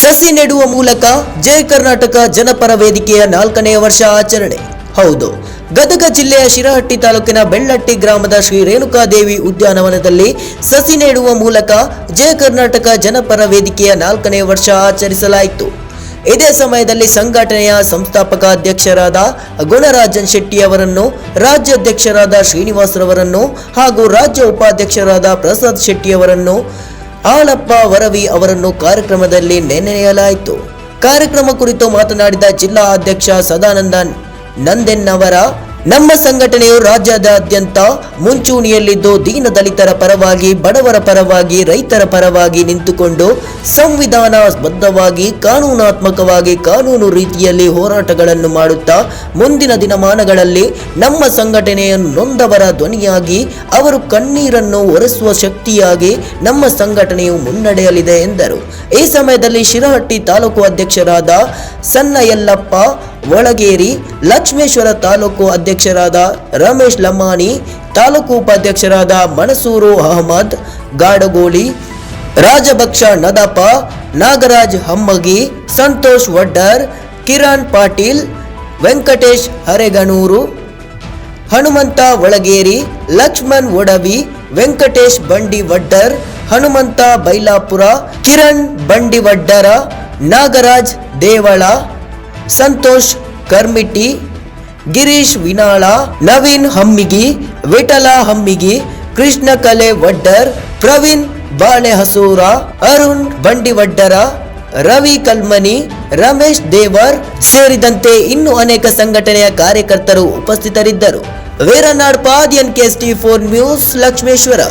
ಸಸಿ ನೆಡುವ ಮೂಲಕ ಜಯ ಕರ್ನಾಟಕ ಜನಪರ ವೇದಿಕೆಯ ನಾಲ್ಕನೆಯ ವರ್ಷ ಆಚರಣೆ. ಹೌದು, ಗದಗ ಜಿಲ್ಲೆಯ ಶಿರಹಟ್ಟಿ ತಾಲೂಕಿನ ಬೆಳ್ಳಟ್ಟಿ ಗ್ರಾಮದ ಶ್ರೀ ರೇಣುಕಾದೇವಿ ಉದ್ಯಾನವನದಲ್ಲಿ ಸಸಿ ನೆಡುವ ಮೂಲಕ ಜಯ ಕರ್ನಾಟಕ ಜನಪರ ವೇದಿಕೆಯ ನಾಲ್ಕನೇ ವರ್ಷ ಆಚರಿಸಲಾಯಿತು. ಇದೇ ಸಮಯದಲ್ಲಿ ಸಂಘಟನೆಯ ಸಂಸ್ಥಾಪಕ ಅಧ್ಯಕ್ಷರಾದ ಗುಣರಾಜನ್ ಶೆಟ್ಟಿ ಅವರನ್ನು, ರಾಜ್ಯಾಧ್ಯಕ್ಷರಾದ ಶ್ರೀನಿವಾಸರವರನ್ನು ಹಾಗೂ ರಾಜ್ಯ ಉಪಾಧ್ಯಕ್ಷರಾದ ಪ್ರಸಾದ್ ಶೆಟ್ಟಿ ಅವರನ್ನು ಆಳಪ್ಪ ವರವಿ ಅವರನ್ನು ಕಾರ್ಯಕ್ರಮದಲ್ಲಿ ನೆನೆಯಲಾಯಿತು. ಕಾರ್ಯಕ್ರಮ ಕುರಿತು ಮಾತನಾಡಿದ ಜಿಲ್ಲಾ ಅಧ್ಯಕ್ಷ ಸದಾನಂದ ನಂದೆನ್ನವರ ನಮ್ಮ ಸಂಘಟನೆಯು ರಾಜ್ಯದಾದ್ಯಂತ ಮುಂಚೂಣಿಯಲ್ಲಿದ್ದು ದೀನ ದಲಿತರ ಪರವಾಗಿ, ಬಡವರ ಪರವಾಗಿ, ರೈತರ ಪರವಾಗಿ ನಿಂತುಕೊಂಡು ಸಂವಿಧಾನಬದ್ಧವಾಗಿ ಕಾನೂನಾತ್ಮಕವಾಗಿ, ಕಾನೂನು ರೀತಿಯಲ್ಲಿ ಹೋರಾಟಗಳನ್ನು ಮಾಡುತ್ತಾ ಮುಂದಿನ ದಿನಮಾನಗಳಲ್ಲಿ ನಮ್ಮ ಸಂಘಟನೆಯನ್ನು ನೊಂದವರ ಧ್ವನಿಯಾಗಿ, ಅವರು ಕಣ್ಣೀರನ್ನು ಒರೆಸುವ ಶಕ್ತಿಯಾಗಿ ನಮ್ಮ ಸಂಘಟನೆಯು ಮುನ್ನಡೆಯಲಿದೆ ಎಂದರು. ಈ ಸಮಯದಲ್ಲಿ ಶಿರಹಟ್ಟಿ ತಾಲೂಕು ಅಧ್ಯಕ್ಷರಾದ ಸಣ್ಣ ಯಲ್ಲಪ್ಪ ಒಳಗೇರಿ ಲಕ್ಷ್ಮೇಶ್ವರ ತಾಲೂಕು ಅಧ್ಯಕ್ಷರಾದ ರಮೇಶ್ ಲಮ್ಮಾಣಿ, ತಾಲೂಕು ಉಪಾಧ್ಯಕ್ಷರಾದ ಮನಸೂರು ಅಹಮದ್, ಗಾಡಗೋಳಿ, ರಾಜಭಕ್ಷ ನದಪ ನಾಗರಾಜ್ ಹಮ್ಮಗಿ, ಸಂತೋಷ್ ವಡ್ಡರ್, ಕಿರಣ್ ಪಾಟೀಲ್, ವೆಂಕಟೇಶ್ ಹರೆಗನೂರು, ಹನುಮಂತ ಒಳಗೇರಿ, ಲಕ್ಷ್ಮಣ್ ಒಡವಿ, ವೆಂಕಟೇಶ್ ಬಂಡಿ ವಡ್ಡರ್, ಹನುಮಂತ ಬೈಲಾಪುರ, ಕಿರಣ್ ಬಂಡಿ ವಡ್ಡರ, ನಾಗರಾಜ್ ದೇವಳ, ಸಂತೋಷ್ ಕರ್ಮಿಟಿ ಗಿರೀಶ್ ವಿನಾಳ, ನವೀನ್ ಹಮ್ಮಿಗಿ, ವಿಠಲ ಹಮ್ಮಿಗಿ ಕೃಷ್ಣ ಕಲೆ ವಡ್ಡರ್, ಪ್ರವೀಣ್ ಬಾಳೆಹಸೂರ ಅರುಣ್ ಬಂಡಿವಡ್ಡರ, ರವಿ ಕಲ್ಮನಿ, ರಮೇಶ್ ದೇವರ್ ಸೇರಿದಂತೆ ಇನ್ನು ಅನೇಕ ಸಂಘಟನೆಯ ಕಾರ್ಯಕರ್ತರು ಉಪಸ್ಥಿತರಿದ್ದರು. Veeranad S T four news, Lakshmeshwar.